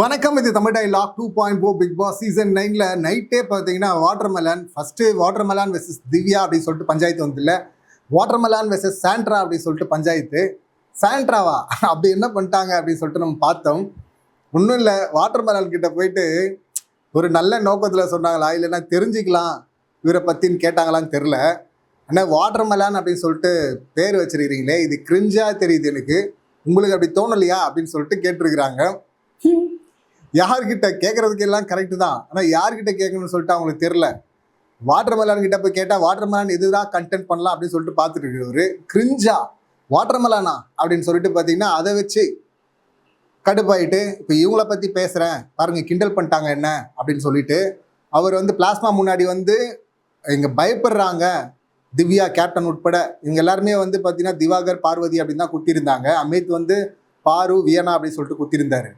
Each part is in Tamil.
வணக்கம் இது Tamil dialogue two point four Bigg Boss season நைனில் நைட்டே பார்த்தீங்கன்னா watermelon first watermelon versus Divya அப்படின்னு சொல்லிட்டு பஞ்சாயத்து வந்ததில்ல வாட்டர்மெலான் வெர்சஸ் சாண்ட்ரா அப்படின்னு சொல்லிட்டு பஞ்சாயத்து. சாண்ட்ராவா? அப்படி என்ன பண்ணிட்டாங்க அப்படின்னு சொல்லிட்டு நம்ம பார்த்தோம். ஒன்றும் இல்லை வாட்டர் மெலான் கிட்ட போயிட்டு ஒரு நல்ல நோக்கத்தில் சொன்னாங்களா இல்லைன்னா தெரிஞ்சுக்கலாம் இவரை பற்றின்னு கேட்டாங்களான்னு தெரில ஆனால் வாட்டர் மெலான் அப்படின்னு சொல்லிட்டு பேர் வச்சிருக்கிறீங்களே இது கிரிஞ்சாக தெரியுது எனக்கு. உங்களுக்கு அப்படி தோணலையா அப்படின்னு சொல்லிட்டு கேட்டிருக்கிறாங்க. யார்கிட்ட கேட்கறதுக்கு எல்லாம் கரெக்டு தான். ஆனால் யார்கிட்ட கேட்கணும்னு சொல்லிட்டு அவங்களுக்கு தெரில வாட்டர் மெலான் கிட்ட போய் கேட்டால் வாட்டர் மெலான் இதுதான் கண்டென்ட் பண்ணலாம்? அப்படின்னு சொல்லிட்டு பார்த்துட்டு இருக்கிறவர் கிரிஞ்சா வாட்டர் மெலானா அப்படின்னு சொல்லிட்டு பார்த்தீங்கன்னா அதை வச்சு கடுப்பாயிட்டு இப்போ இவங்கள பற்றி பேசுகிறேன் பாருங்கள் கிண்டல் பண்ணிட்டாங்க என்ன? அப்படின்னு சொல்லிட்டு அவர் வந்து பிளாஸ்மா முன்னாடி வந்து இங்கே பயப்படுறாங்க. திவ்யா கேப்டன் உட்பட. இவங்க எல்லாருமே வந்து பார்த்தீங்கன்னா திவாகர் பார்வதி அப்படின்னு தான் குத்திருந்தாங்க அமித் வந்து பாரு வியனா அப்படின்னு சொல்லிட்டு குத்திருந்தாரு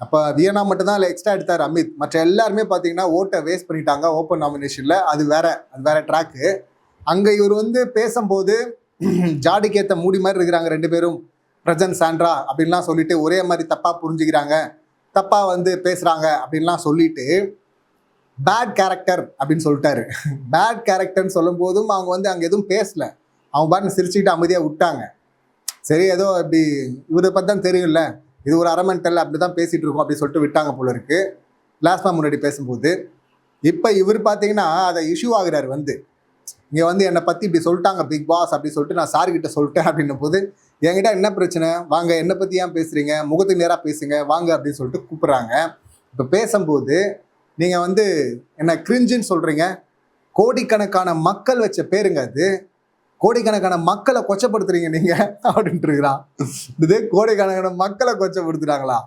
அப்போ வியனா மட்டும்தான் அதில் எக்ஸ்ட்ரா எடுத்தார் அமித். மற்ற எல்லாருமே பார்த்தீங்கன்னா ஓட்டை வேஸ்ட் பண்ணிட்டாங்க ஓப்பன் நாமினேஷனில் அது வேற அது வேற ட்ராக்கு அங்கே இவர் வந்து பேசும்போது ஜாடிக்கு ஏற்ற மூடி மாதிரி இருக்கிறாங்க ரெண்டு பேரும். பிரஜன் சாண்ட்ரா அப்படின்லாம் சொல்லிட்டு ஒரே மாதிரி தப்பாக புரிஞ்சுக்கிறாங்க. தப்பாக வந்து பேசுகிறாங்க அப்படின்லாம் சொல்லிட்டு பேட் கேரக்டர் அப்படின்னு சொல்லிட்டாரு. பேட் கேரக்டர்னு சொல்லும் போதும் அவங்க வந்து அங்கே எதுவும் பேசல. அவங்க பாட்டு சிரிச்சுக்கிட்டு அமைதியாக விட்டாங்க. சரி ஏதோ இப்படி இவரை பற்றி தான் தெரியும்ல. இது ஒரு அரமெண்டல் அப்படி தான் பேசிகிட்டு இருக்கோம் அப்படி சொல்லிட்டு விட்டாங்க போல இருக்கு. பிளாஸ்மா முன்னாடி பேசும்போது இப்போ இவர் பார்த்தீங்கன்னா அதை இஷ்யூ ஆகுறாரு வந்து. இங்கே வந்து என்னை பற்றி இப்படி சொல்லிட்டாங்க பிக் பாஸ் அப்படி சொல்லிட்டு நான் சார்கிட்ட சொல்லிட்டேன் அப்படின்னும் போது என்கிட்ட என்ன பிரச்சனை? வாங்க என்னை பற்றி ஏன் பேசுகிறீங்க முகத்துக்கு நேராக பேசுங்க வாங்க அப்படின்னு சொல்லிட்டு கூப்பிட்றாங்க. இப்போ பேசும்போது நீங்கள் வந்து என்ன கிரிஞ்சுன்னு சொல்கிறீங்க கோடிக்கணக்கான மக்கள் வச்ச பேருங்க அது. கோடிக்கணக்கான மக்களை கொச்சப்படுத்துறீங்க நீங்கள் அப்படின்ட்டு இருக்கிறான். இதே கோடிக்கணக்கான மக்களை கொச்சப்படுத்துறாங்களா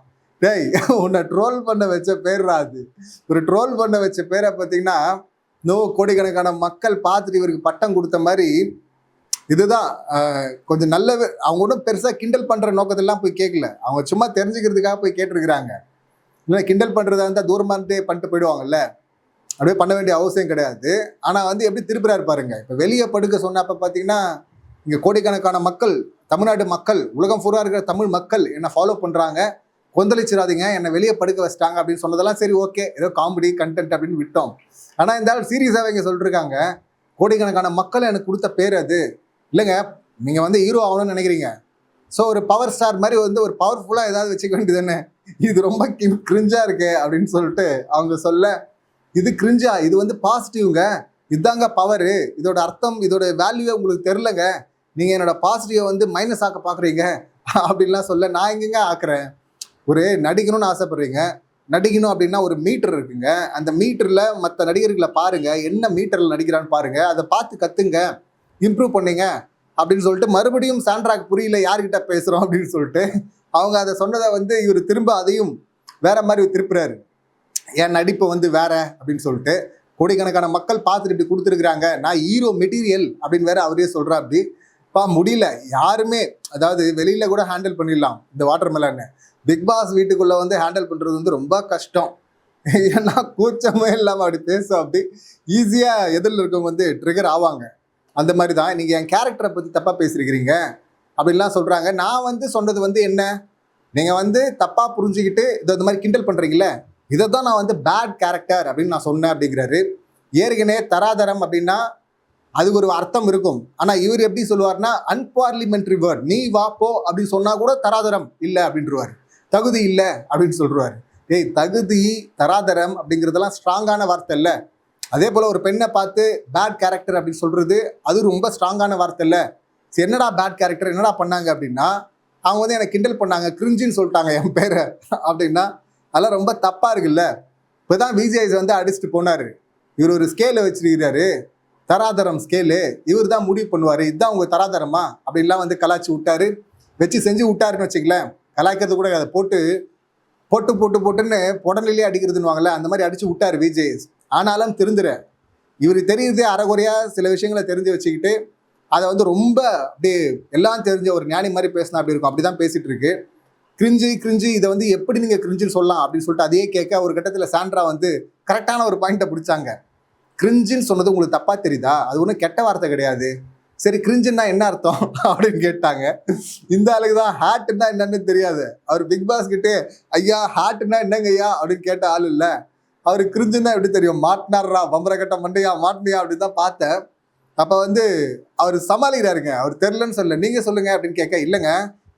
டேய் உன்னை ட்ரோல் பண்ண வச்ச பேர்ரா அது. ஒரு ட்ரோல் பண்ண வச்ச பேரை பார்த்தீங்கன்னா நோ கோடிக்கணக்கான மக்கள் பார்த்துட்டு இவருக்கு பட்டம் கொடுத்த மாதிரி இதுதான் கொஞ்சம் நல்ல அவங்க ஒன்றும் பெருசாக கிண்டல் பண்ணுற நோக்கத்தெல்லாம் போய் கேட்கல. அவங்க சும்மா தெரிஞ்சுக்கிறதுக்காக போய் கேட்டிருக்கிறாங்க. இல்லை கிண்டல் பண்ணுறதா இருந்தால் தூரமாக இருந்தே பண்ணிட்டு போயிடுவாங்கல்ல. அப்படியே பண்ண வேண்டிய அவசியம் கிடையாது. ஆனால் வந்து எப்படி திருப்புறாரு பாருங்க. இப்போ வெளியே படுக்க சொன்னப்போ பார்த்தீங்கன்னா இங்கே கோடிக்கணக்கான மக்கள் தமிழ்நாடு மக்கள் உலகம் பூரா இருக்கிற தமிழ் மக்கள் என்னை ஃபாலோ பண்ணுறாங்க கொந்தளிச்சிடாதீங்க என்னை வெளியே படுக்க வச்சிட்டாங்க அப்படின்னு சொன்னதெல்லாம் சரி ஓகே ஏதோ காமெடி கண்டென்ட் அப்படின்னு விட்டோம். ஆனால் இந்த ஆள் சீரியஸாகவே இங்கே சொல்லிருக்காங்க. கோடிக்கணக்கான மக்கள் எனக்கு கொடுத்த பேர் அது. இல்லைங்க நீங்கள் வந்து ஹீரோ ஆகணும்னு நினைக்கிறீங்க. ஸோ ஒரு பவர் ஸ்டார் மாதிரி வந்து ஒரு பவர்ஃபுல்லாக ஏதாவது வச்சுக்க வேண்டியது தானே. இது ரொம்ப கிரிஞ்சாக இருக்கு அப்படின்னு சொல்லிட்டு அவங்க சொல்ல இது கிரிஞ்சா இது வந்து பாசிட்டிவ்ங்க இதுதாங்க பவரு இதோட அர்த்தம் இதோட வேல்யூவே உங்களுக்கு தெரிலங்க நீங்கள் என்னோட பாசிட்டிவை வந்து மைனஸ் ஆக்க பார்க்குறீங்க. அப்படின்லாம் சொல்ல நான் எங்கெங்க ஆக்குறேன்? ஒரு நடிக்கணும்னு ஆசைப்பட்றீங்க. நடிக்கணும் அப்படின்னா ஒரு மீட்டர் இருக்குங்க. அந்த மீட்டரில் மற்ற நடிகர்களை பாருங்கள் என்ன மீட்டரில் நடிக்கிறான்னு பாருங்கள் அதை பார்த்து கத்துங்க. இம்ப்ரூவ் பண்ணிங்க. அப்படின்னு சொல்லிட்டு மறுபடியும் சாண்ட்ராக் புரியல யார்கிட்ட பேசுகிறோம் அப்படின்னு சொல்லிட்டு அவங்க அதை சொன்னதை வந்து இவர் திரும்ப அதையும் வேற மாதிரி திருப்புறாரு. என் நடிப்பு வந்து வேற அப்படின்னு சொல்லிட்டு கோடிக்கணக்கான மக்கள் பார்த்துட்டு இப்படி கொடுத்துருக்குறாங்க. நான் ஹீரோ மெட்டீரியல் அப்படின்னு வேற அவரே சொல்கிறா அப்படி பா முடியல. யாருமே அதாவது வெளியில் கூட ஹேண்டில் பண்ணிடலாம் இந்த வாட்டர் மெலன்னு பிக் பாஸ் வீட்டுக்குள்ளே வந்து ஹேண்டில் பண்ணுறது வந்து ரொம்ப கஷ்டம். ஏன்னா கூச்சமே இல்லாமல் அப்படி பேசும். அப்படி ஈஸியாக எதிரில் இருக்கவங்க வந்து ட்ரிகர் ஆவாங்க. அந்த மாதிரி தான் நீங்கள் என் கேரக்டரை பற்றி தப்பாக பேசியிருக்கிறீங்க அப்படின்லாம் சொல்கிறாங்க நான் வந்து சொன்னது வந்து என்ன? நீங்கள் வந்து தப்பாக புரிஞ்சுக்கிட்டு இதை இந்த மாதிரி கிண்டல் பண்ணுறீங்களே இதை தான் நான் வந்து பேட் கேரக்டர் அப்படின்னு நான் சொன்னேன் அப்படிங்கிறாரு. ஏற்கனவே தராதரம் அப்படின்னா அது ஒரு அர்த்தம் இருக்கும். ஆனால் இவர் எப்படி சொல்லுவார்னா அன்பார்லிமெண்ட்ரி வேர்ட் நீ வா போ அப்படின்னு சொன்னால் கூட தராதரம் இல்லை அப்படின்றவார். தகுதி இல்லை அப்படின்னு சொல்கிறார் ஏய் தகுதி தராதரம் அப்படிங்கிறதெல்லாம் ஸ்ட்ராங்கான வார்த்தை இல்லை. அதே போல் ஒரு பெண்ணை பார்த்து பேட் கேரக்டர் அப்படின்னு சொல்கிறது அது ரொம்ப ஸ்ட்ராங்கான வார்த்தை இல்லை. சரி என்னடா பேட் கேரக்டர் என்னடா பண்ணாங்க அப்படின்னா அவங்க வந்து எனக்கு கிண்டல் பண்ணாங்க கிரிஞ்சின்னு சொல்லிட்டாங்க என் பேரை. அப்படின்னா அதெல்லாம் ரொம்ப தப்பாக இருக்குல்ல? இப்போ தான் விஜய்ஸ் வந்து அடிச்சுட்டு போனார். இவர் ஒரு ஸ்கேலை வச்சிருக்கிறாரு. தராதரம் ஸ்கேலு இவர் தான் முடிவு பண்ணுவார். இதுதான் உங்கள் தராதரமா? அப்படின்லாம் வந்து கலாச்சி விட்டாரு. வச்சு செஞ்சு விட்டாருன்னு வச்சுக்கலேன். கலாய்க்கிறது கூட அதை போட்டு போட்டு போட்டு போட்டுன்னு புடனிலே அடிக்கிறதுன்னு அந்த மாதிரி அடிச்சு விட்டார் விஜய் ஆனாலும் திருந்துற. இவர் தெரியுது அறகுறையாக சில விஷயங்களை தெரிஞ்சு வச்சுக்கிட்டு அதை வந்து ரொம்ப அப்படியே எல்லாம் தெரிஞ்ச ஒரு ஞானி மாதிரி பேசினா அப்படி இருக்கும். அப்படி தான் பேசிகிட்டு இருக்கு. கிரிஞ்சு கிரிஞ்சு இதை வந்து எப்படி நீங்கள் கிரிஞ்சுன்னு சொல்லலாம் அப்படின்னு சொல்லிட்டு அதையே கேட்க ஒரு கட்டத்தில் சாண்ட்ரா வந்து கரெக்டான ஒரு பாயிண்ட்டை பிடிச்சாங்க. கிரிஞ்சுன்னு சொன்னது உங்களுக்கு தப்பாக தெரியுதா? அது ஒன்றும் கெட்ட வார்த்தை கிடையாது. சரி கிரிஞ்சுன்னா என்ன அர்த்தம்? அப்படின்னு கேட்டாங்க. இந்த ஆளுக்கு தான் ஹார்ட்னா என்னன்னு தெரியாது. அவர் பிக் பாஸ் கிட்டே ஐயா ஹார்ட்னா என்னங்க ஐயா? அப்படின்னு கேட்ட ஆள் இல்லை. அவர் கிரிஞ்சுன்னா எப்படி தெரியும்? மாட்டினாரா பம்பரக்கட்ட மண்டையா? மாட்டினியா? அப்படின்னு தான் பார்த்தேன். அப்போ வந்து அவர் சமாளிக்கிறாருங்க. அவர் தெரிலன்னு சொல்ல நீங்கள் சொல்லுங்க அப்படின்னு கேட்க இல்லைங்க.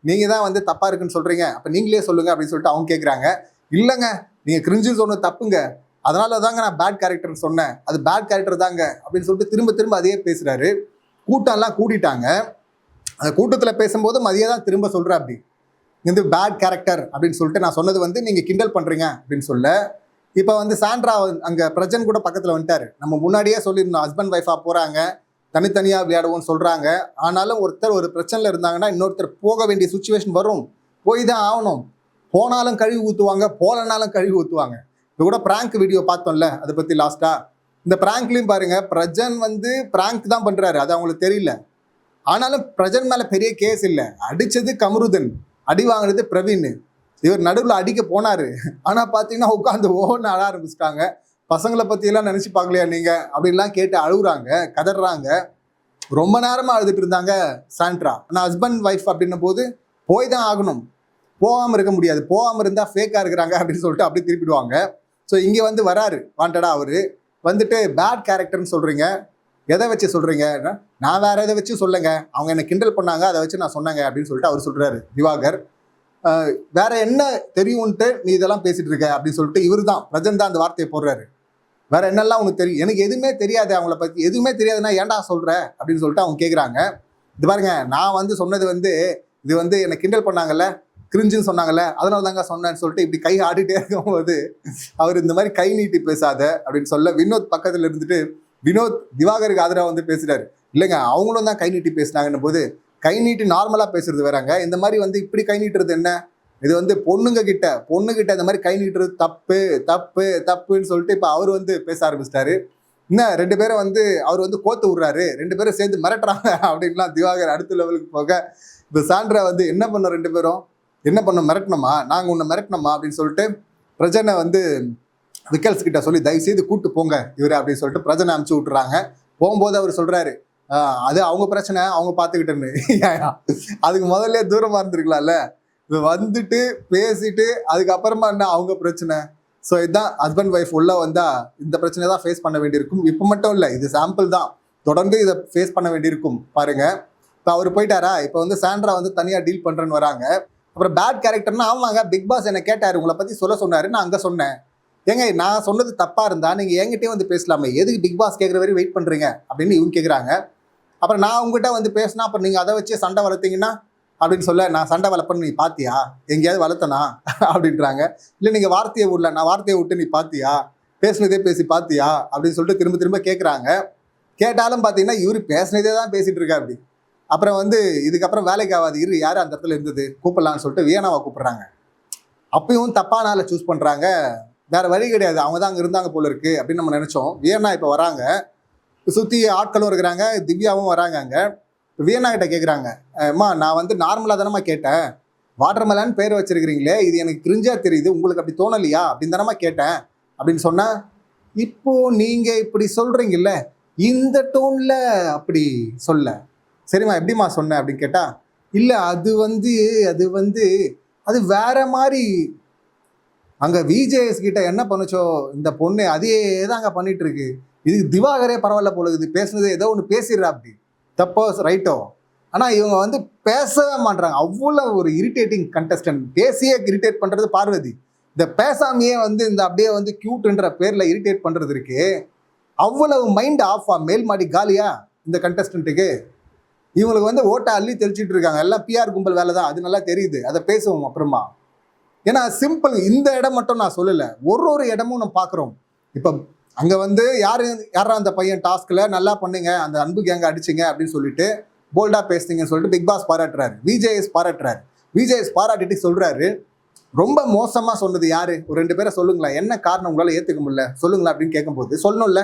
நீங்கள் தான் வந்து தப்பாக இருக்குன்னு சொல்கிறீங்க அப்போ நீங்களே சொல்லுங்க அப்படின்னு சொல்லிட்டு அவங்க கேட்குறாங்க இல்லைங்க நீங்கள் கிரிஞ்சு சொன்னது தப்புங்க. அதனால தாங்க நான் பேட் கேரக்டர்னு சொன்னேன். அது பேட் கேரக்டர் தாங்க அப்படின்னு சொல்லிட்டு திரும்ப திரும்ப அதையே பேசுகிறாரு கூட்டம்லாம் கூட்டிட்டாங்க. அந்த கூட்டத்தில் பேசும்போது மதியே தான் திரும்ப சொல்கிற அப்படி. இது பேட் கேரக்டர் அப்படின்னு சொல்லிட்டு நான் சொன்னது வந்து நீங்கள் கிண்டல் பண்ணுறீங்க அப்படின்னு சொல்ல. இப்போ வந்து சாண்ட்ரா அங்கே பிரஜன் கூட பக்கத்தில் வந்துட்டாரு. நம்ம முன்னாடியே சொல்லியிருந்தோம் ஹஸ்பண்ட் ஒய்ஃபாக போகிறாங்க தனித்தனியாக விளையாடுவோம்னு சொல்கிறாங்க ஆனாலும் ஒருத்தர் ஒரு பிரச்சனையில் இருந்தாங்கன்னா இன்னொருத்தர் போக வேண்டிய சுச்சுவேஷன் வரும். போய் தான் ஆகணும். போனாலும் கழுவி ஊற்றுவாங்க போகலனாலும் கழுவி ஊற்றுவாங்க இப்போ கூட பிராங்க் வீடியோ பார்த்தோம்ல அதை பற்றி லாஸ்ட்டாக இந்த பிராங்க்லையும் பாருங்கள் பிரஜன் வந்து பிராங்க் தான் பண்ணுறாரு அது அவங்களுக்கு தெரியல. ஆனாலும் பிரஜன் மேலே பெரிய கேஸ் இல்லை. அடித்தது கமருதன் அடி வாங்கினது பிரவீன். இவர் நடுவில் அடிக்க போனார். ஆனால் பார்த்தீங்கன்னா உட்காந்து ஓன்னு அழ ஆரம்பிச்சிட்டாங்க. பசங்களை பற்றியெல்லாம் நினச்சி பார்க்கலையா நீங்கள் அப்படின்லாம் கேட்டு அழுகுறாங்க கதறாங்க. ரொம்ப நேரமாக அழுதுட்டு இருந்தாங்க சாண்ட்ரா. ஆனால் ஹஸ்பண்ட் ஒய்ஃப் அப்படின்னும் போது போய் தான் ஆகணும். போகாமல் இருக்க முடியாது. போகாமல் இருந்தால் ஃபேக்காக இருக்கிறாங்க அப்படின்னு சொல்லிட்டு அப்படி திருப்பிடுவாங்க. ஸோ இங்கே வந்து வராரு வாண்டடா அவர். வந்துட்டு பேட் கேரக்டர்னு சொல்கிறீங்க எதை வச்சு சொல்கிறீங்க நான் வேறு எதை வச்சு சொல்லுங்க. அவங்க என்னை கிண்டல் பண்ணாங்க அதை வச்சு நான் சொன்னாங்க அப்படின்னு சொல்லிட்டு அவர் சொல்கிறாரு திவாகர். வேற என்ன தெரியும்ன்ட்டு நீ இதெல்லாம் பேசிட்டு இருக்க அப்படின்னு சொல்லிட்டு இவர் தான் பிரஜன் தான் அந்த வார்த்தையை போடுறாரு. வேற என்னெல்லாம் உனக்கு தெரியும்? எனக்கு எதுவுமே தெரியாது அவங்கள பற்றி எதுவுமே தெரியாதுன்னா ஏன்டா சொல்ற? அப்படின்னு சொல்லிட்டு அவங்க கேட்குறாங்க இது பாருங்க நான் வந்து சொன்னது வந்து இது வந்து என்னை கிண்டல் பண்ணாங்கல்ல கிரிஞ்சுன்னு சொன்னாங்கல்ல அதனால தாங்க சொன்னேன்னு சொல்லிட்டு இப்படி கை ஆடிட்டே இருக்கும்போது அவர் இந்த மாதிரி கை நீட்டி பேசாத அப்படின்னு சொல்ல வினோத் பக்கத்தில் இருந்துட்டு வினோத் திவாகருக்கு ஆதரவாக வந்து பேசுறாரு. இல்லைங்க அவங்களும் தான் கை நீட்டி பேசினாங்கன்னும் போது கை நீட்டி நார்மலாக பேசுறது வேறாங்க. இந்த மாதிரி வந்து இப்படி கை நீட்டுறது என்ன? இது வந்து பொண்ணுங்க கிட்ட பொண்ணு கிட்ட இந்த மாதிரி கை நீட்டுறது தப்பு தப்பு தப்புன்னு சொல்லிட்டு இப்போ அவர் வந்து பேச ஆரம்பிச்சிட்டாரு. என்ன ரெண்டு பேரும் வந்து அவர் வந்து கோத்து விடுறாரு. ரெண்டு பேரும் சேர்ந்து மிரட்டுறாங்க அப்படின்லாம் திவாகர் அடுத்த லெவலுக்கு போக இப்போ சாண்ட்ரா வந்து என்ன பண்ணோம் ரெண்டு பேரும்? என்ன பண்ண மிரட்டணுமா நாங்கள் உன்னை மிரட்டணுமா அப்படின்னு சொல்லிட்டு பிரஜனை வந்து விக்கல்ஸ் கிட்ட சொல்லி தயவு செய்து கூட்டு போங்க இவர் அப்படின்னு சொல்லிட்டு பிரஜனை அனுப்பிச்சு விட்டுறாங்க. போகும்போது அவர் சொல்றாரு அது அவங்க பிரச்சனை அவங்க பார்த்துக்கிட்டேன்னு அதுக்கு முதல்ல தூரமா இருந்திருக்கலாம்ல. வந்துட்டு பேசிட்டு அதுக்கப்புறமா என்ன அவங்க பிரச்சனை. ஸோ இதுதான் ஹஸ்பண்ட் ஒய்ஃப் உள்ள வந்தா இந்த பிரச்சனை தான் ஃபேஸ் பண்ண வேண்டியிருக்கும். இப்போ மட்டும் இல்லை இது சாம்பிள் தான். தொடர்ந்து இதை ஃபேஸ் பண்ண வேண்டியிருக்கும். பாருங்க. இப்போ அவர் போயிட்டாரா? இப்போ வந்து சாண்ட்ரா வந்து தனியாக டீல் பண்ணுறேன்னு வராங்க. அப்புறம் பேட் கேரக்டர்னா ஆமாங்க பிக் பாஸ் என்னை கேட்டார் உங்களை பற்றி சொல்ல சொன்னார் நான் அங்கே சொன்னேன். ஏங்க நான் சொன்னது தப்பாக இருந்தால் நீங்கள் என்கிட்டயே வந்து பேசலாமே. எதுக்கு பிக் பாஸ் கேட்குற வரையும் வெயிட் பண்ணுறீங்க அப்படின்னு இவங்க கேட்குறாங்க அப்புறம் நான் உங்ககிட்ட வந்து பேசினா அப்புறம் நீங்கள் அதை வச்சு சண்டை வளர்த்தீங்கன்னா அப்படின்னு சொல்ல நான் சண்டை வளர்ப்பேன்னு நீ பாத்தியா? எங்கேயாவது வளர்த்தனா? அப்படின்றாங்க. இல்லை நீங்கள் வார்த்தையை விடல. நான் வார்த்தையை விட்டு நீ பாத்தியா? பேசினதே பேசி பாத்தியா? அப்படின்னு சொல்லிட்டு திரும்ப திரும்ப கேட்குறாங்க கேட்டாலும் பார்த்தீங்கன்னா இவர் பேசுனதே தான் பேசிகிட்டு இருக்கா அப்படி. அப்புறம் வந்து இதுக்கப்புறம் வேலைக்கு ஆகாது. இரு யார் அந்த இடத்துல இருந்தது? கூப்பிடலான்னு சொல்லிட்டு வியனாவை கூப்பிட்றாங்க. அப்பயும் தப்பான ஆளை சூஸ் பண்ணுறாங்க வேற வழி கிடையாது. அவங்க தான் அங்கே இருந்தாங்க போல இருக்கு அப்படின்னு நம்ம நினச்சோம். வியன்னா இப்போ வராங்க. சுற்றி ஆட்களும் இருக்கிறாங்க. திவ்யாவும் வராங்க அங்கே. வியன்னா கிட்ட கேட்குறாங்க அம்மா நான் வந்து நார்மலாக தானம்மா கேட்டேன். வாட்டர்மெலான் பேர் வச்சிருக்கிறீங்களே இது எனக்கு கிரிஞ்சா தெரியுது. உங்களுக்கு அப்படி தோணலையா? அப்படின்னு தானம்மா கேட்டேன். அப்படின்னு சொன்னேன் இப்போ நீங்கள் இப்படி சொல்கிறீங்கல்ல இந்த டோனில் அப்படி சொல்ல. சரிம்மா எப்படிம்மா சொன்னேன் அப்படின்னு கேட்டா இல்லை அது வந்து அது வந்து அது வேற மாதிரி. அங்கே விஜேஎஸ் கிட்ட என்ன பண்ணுச்சோ இந்த பொண்ணு அதே அங்கே பண்ணிட்டு இருக்கு. இதுக்கு திவாகரே பரவாயில்ல போல இது பேசுனது ஏதோ ஒன்று பேசிடுறா அப்படி. தப்போ ரைட்டோ ஆனால் இவங்க வந்து பேசவே மாட்டாங்க அவ்வளோ ஒரு இரிட்டேட்டிங் கண்டஸ்டன்ட் பேசியே இரிட்டேட் பண்ணுறது பார்வதி. இந்த பேசாமையே வந்து இந்த அப்படியே வந்து க்யூட்டுன்ற பேரில் இரிட்டேட் பண்ணுறது இருக்கு. அவ்வளவு மைண்ட் ஆஃபா மேல் மாடி காலியா இந்த கண்டஸ்டன்ட்டுக்கு இவங்களுக்கு வந்து ஓட்டை அள்ளி தெளிச்சிட்டு இருக்காங்க. எல்லாம் பிஆர் கும்பல் வேலை தான். அது நல்லா தெரியுது. அதை பேசுவோம் அப்புறமா. ஏன்னா சிம்பிள் இந்த இடம் மட்டும் நான் சொல்லலை. ஒரு ஒரு இடமும் நம்ம பார்க்குறோம். இப்போ அங்கே வந்து யார் யாரா அந்த பையன் டாஸ்கில்? நல்லா பண்ணுங்க அந்த அன்பு கேங்க அடிச்சிங்க அப்படின்னு சொல்லிட்டு போல்டாக பேசுனீங்கன்னு சொல்லிட்டு பிக் பாஸ் பாராட்டுறாரு. விஜேஎஸ் பாராட்டுறாரு. விஜேஎஸ் பாராட்டிட்டு சொல்கிறாரு ரொம்ப மோசமாக சொன்னது யாரு? ஒரு ரெண்டு பேரை சொல்லுங்களேன். என்ன காரணம் உங்களால் ஏற்றுக்க முடியல? சொல்லுங்களா அப்படின்னு கேட்கும்போது சொல்லணும்ல.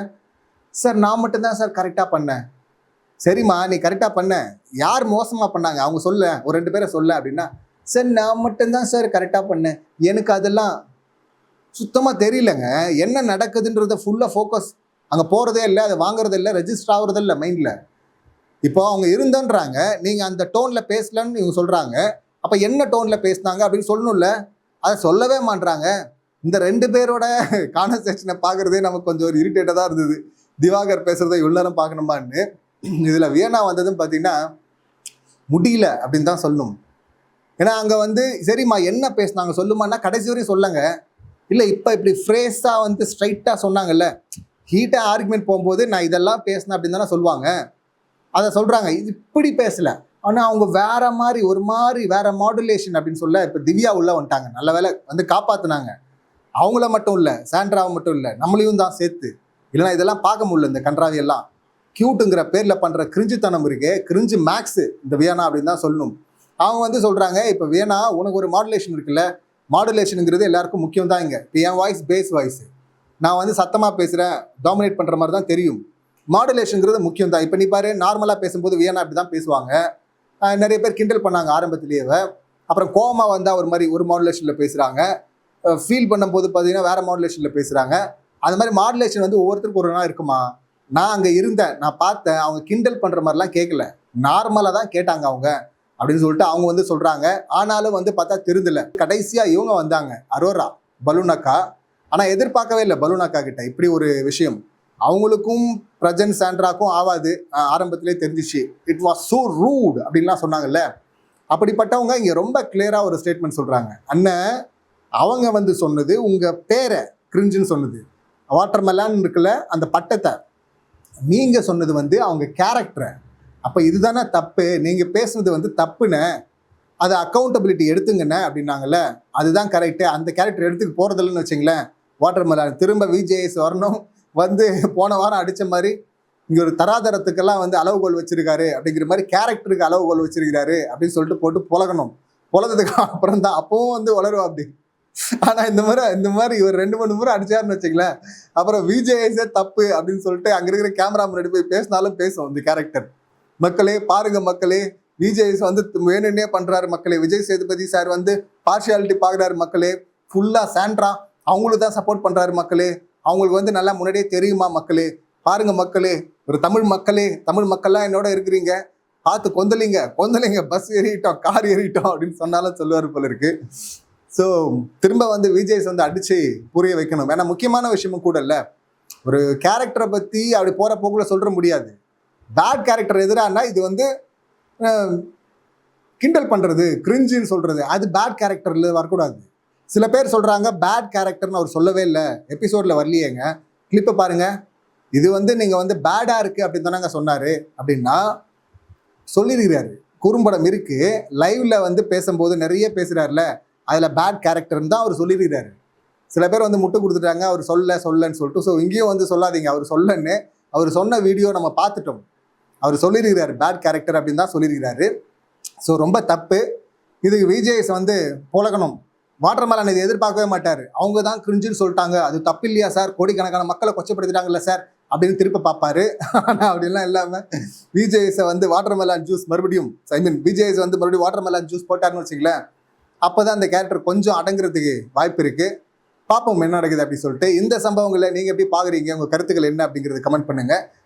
சார் நான் மட்டும்தான் சார் கரெக்டாக பண்ணேன். சரிம்மா நீ கரெக்டாக பண்ண. யார் மோசமாக பண்ணாங்க? அவங்க சொல்ல ஒரு ரெண்டு பேரை சொல்ல அப்படின்னா சார் நான் மட்டும்தான் சார் கரெக்டாக பண்ணேன். எனக்கு அதெல்லாம் சுத்தமாக தெரியலங்க. என்ன நடக்குதுன்றத ஃபுல்லாக ஃபோக்கஸ் அங்கே போகிறதே இல்லை அதை வாங்குறதே இல்லை ரெஜிஸ்டர் ஆகுறதே இல்லை மைண்டில் இப்போ அவங்க இருந்தன்றாங்க நீங்கள் அந்த டோனில் பேசலன்னு இவங்க சொல்கிறாங்க அப்போ என்ன டோனில் பேசுனாங்க அப்படின்னு சொல்லணும்ல. அதை சொல்லவே மாட்றாங்க. இந்த ரெண்டு பேரோட கான்வர்சேஷனை பார்க்குறதே நமக்கு கொஞ்சம் ஒரு இரிட்டேட்டாக தான் இருந்தது. திவாகர் பேசுகிறத இவ்வளோ நேரம் பார்க்கணுமான்னு. இதில் வியனா வந்ததும் பார்த்தீங்கன்னா முடியல அப்படின்னு தான் சொல்லணும். ஏன்னா அங்கே வந்து சரிம்மா என்ன பேசினாங்க? சொல்லுமான்னா கடைசி வரையும் சொல்லுங்கள் இல்லை இப்போ இப்படி ஃப்ரேஸாக வந்து ஸ்ட்ரைட்டாக சொன்னாங்கல்ல ஹீட்டாக ஆர்குமெண்ட் போகும்போது நான் இதெல்லாம் பேசினேன் அப்படின்னு தானே சொல்லுவாங்க. அதை சொல்கிறாங்க இது இப்படி பேசல. ஆனால் அவங்க வேற மாதிரி ஒரு மாதிரி வேற மாடுலேஷன் அப்படின்னு சொல்ல இப்போ திவ்யா உள்ளே வந்துட்டாங்க. நல்ல வேலை வந்து காப்பாற்றினாங்க அவங்கள மட்டும் இல்லை சாண்ட்ராவை மட்டும் இல்லை நம்மளையும் தான் சேர்த்து. இல்லைன்னா இதெல்லாம் பார்க்க முடியல இந்த கன்றாவியெல்லாம் க்யூட்டுங்கிற கியூட்டுங்கிற பேரில் பண்ணுற கிரிஞ்சுத்தனம் இருக்கே கிரிஞ்சு மேக்ஸு இந்த வியனா அப்படின்னு தான் சொல்லணும். அவங்க வந்து சொல்கிறாங்க இப்போ வியனா உனக்கு ஒரு மாடுலேஷன் இருக்குல்ல மாடுலேஷனுங்கிறது எல்லாருக்கும் முக்கியம் தான் இங்கே. இப்போ என் வாய்ஸ் பேஸ் வாய்ஸ் நான் வந்து சத்தமாக பேசுகிறேன் டாமினேட் பண்ணுற மாதிரி தான் தெரியும். மாடுலேஷனுங்கிறது முக்கியம் தான் இப்போ நீ பாரு நார்மலாக பேசும்போது வியனா அப்படி தான் பேசுவாங்க நிறைய பேர் கிண்டல் பண்ணாங்க ஆரம்பத்திலேயே. அப்புறம் கோமா வந்தால் ஒரு மாதிரி ஒரு மாடுலேஷனில் பேசுகிறாங்க ஃபீல் பண்ணும்போது பார்த்தீங்கன்னா வேறு மாடுலேஷனில் பேசுகிறாங்க அது மாதிரி மாடுலேஷன் வந்து ஒவ்வொருத்தருக்கும் ஒரு நாள் இருக்குமா? நான் அங்கே இருந்தேன் நான் பார்த்தேன் அவங்க கிண்டல் பண்ணுற மாதிரிலாம் கேட்கல நார்மலாக தான் கேட்டாங்க அவங்க. அப்படின்னு சொல்லிட்டு அவங்க வந்து சொல்கிறாங்க ஆனாலும் வந்து பார்த்தா திருந்தல கடைசியாக இவங்க வந்தாங்க. அரோரா பலூனக்கா. ஆனால் எதிர்பார்க்கவே இல்லை பலூனக்கா கிட்ட. இப்படி ஒரு விஷயம். அவங்களுக்கும் பிரஜன் சாண்ட்ராக்கும் ஆவாது. ஆரம்பத்திலே தெரிஞ்சிச்சு. இட் வாஸ் சோ ரூட் அப்படின்லாம் சொன்னாங்கல்ல. அப்படிப்பட்டவங்க இங்கே ரொம்ப கிளியராக ஒரு ஸ்டேட்மெண்ட் சொல்கிறாங்க அண்ணன் அவங்க வந்து சொன்னது உங்கள் பேரை கிரிஞ்சுன்னு சொன்னது. வாட்டர் மெலான் இருக்குல்ல அந்த பட்டத்தை. நீங்கள் சொன்னது வந்து அவங்க கேரக்டரை அப்போ இதுதானே தப்பு? நீங்கள் பேசுனது வந்து தப்புன்னு அதை அக்கௌண்டபிலிட்டி எடுத்துங்கண்ணே அப்படின்னாங்கல்ல அதுதான் கரெக்டு அந்த கேரக்டர் எடுத்துக்கு போகிறதில்லன்னு வச்சுங்களேன் வாட்டர் மெலான் திரும்ப விஜேஎஸ் வரணும் வந்து போன வாரம் அடித்த மாதிரி இங்கே ஒரு தராதரத்துக்கெல்லாம் வந்து அளவுகோல் வச்சிருக்காரு அப்படிங்கிற மாதிரி கேரக்டருக்கு அளவுகோல் வச்சிருக்கிறாரு அப்படின்னு சொல்லிட்டு போட்டு புலகணும். புலந்ததுக்கு அப்புறம் தான் அப்பவும் வந்து வளரும் அப்படி. ஆனால் இந்த மாதிரி இந்த மாதிரி இவர் ரெண்டு மூணு முறை அடிச்சாருன்னு வச்சுங்களேன் அப்புறம் விஜேஎஸே தப்பு அப்படின்னு சொல்லிட்டு அங்கே இருக்கிற கேமரா முன்னாடி போய் பேசினாலும் பேசும் இந்த கேரக்டர் மக்களே பாருங்க மக்களே. விஜய் வந்து வேணும்னே பண்றாரு மக்களே. விஜய் சேதுபதி சார் வந்து பார்ஷியாலிட்டி பார்க்குறாரு மக்களே. ஃபுல்லா சாண்ட்ரா அவங்களுக்கு தான் சப்போர்ட் பண்றாரு மக்களே. அவங்களுக்கு வந்து நல்லா முன்னாடியே தெரியுமா மக்களே? பாருங்க மக்களே ஒரு தமிழ் மக்களே தமிழ் மக்கள்லாம் என்னோட இருக்கிறீங்க. பார்த்து கொந்தலிங்க கொந்தலிங்க பஸ் ஏறிட்டோம் கார் ஏறிட்டோம் அப்படின்னு சொன்னாலும் சொல்லுவார் போல இருக்கு. ஸோ திரும்ப வந்து விஜய்ஸ் வந்து அடிச்சு புரிய வைக்கணும். ஏன்னா முக்கியமான விஷயமும் கூட இல்லை. ஒரு கேரக்டரை பற்றி அப்படி போகிற போக்குள்ள சொல்ற முடியாது. பேட் கேரக்டர் எதிரானா இது வந்து கிண்டல் பண்ணுறது கிரிஞ்சின்னு சொல்கிறது அது பேட் கேரக்டரில் வரக்கூடாது. சில பேர் சொல்கிறாங்க பேட் கேரக்டர்னு அவர் சொல்லவே இல்லை. எபிசோடில் வரலையேங்க. கிளிப்பை பாருங்கள் இது வந்து நீங்கள் வந்து பேடாக இருக்குது அப்படின்னு தானாங்க சொன்னார். அப்படின்னா சொல்லியிருக்கிறாரு குறும்படம் இருக்கு. லைவில் வந்து பேசும்போது நிறைய பேசுகிறார்ல அதில் பேட் கேரக்டர்னு தான் அவர் சொல்லியிருக்கிறாரு சில பேர் வந்து முட்டு கொடுத்துட்டாங்க. அவர் சொல்ல சொல்லன்னு சொல்லிட்டு ஸோ இங்கேயும் வந்து சொல்லாதீங்க. அவர் சொல்லன்னு அவர் சொன்ன வீடியோ நம்ம பார்த்துட்டோம். அவர் சொல்லியிருக்கிறார் பேட் கேரக்டர் அப்படின்னு தான் சொல்லியிருக்கிறாரு. ஸோ ரொம்ப தப்பு. இதுக்கு விஜேஎஸ் வந்து புலகணும். வாட்டர் மேலன் இதை எதிர்பார்க்கவே மாட்டார். அவங்க தான் கிரிஞ்சுன்னு சொல்லிட்டாங்க. அது தப்பு இல்லையா சார் கோடிக்கணக்கான மக்களை கொச்சப்படுத்திட்டாங்கல்ல சார் அப்படின்னு திருப்பி பார்ப்பாரு. ஆனால் அப்படிலாம் இல்லாமல் விஜேஎஸை வந்து வாட்டர் மெலான் ஜூஸ் மறுபடியும் ஐ மீன் விஜேஎஸ் வந்து மறுபடியும் வாட்டர் மெலான் ஜூஸ் போட்டாருன்னு வச்சுங்களேன் அப்போ தான் அந்த கேரக்டர் கொஞ்சம் அடங்குறதுக்கு வாய்ப்பு இருக்குது பார்ப்போம் என்ன நடக்குது அப்படின்னு சொல்லிட்டு. இந்த சம்பவங்களை நீங்கள் எப்படி பார்க்குறீங்க? உங்கள் கருத்துக்கள் என்ன அப்படிங்கிறது கமெண்ட் பண்ணுங்கள்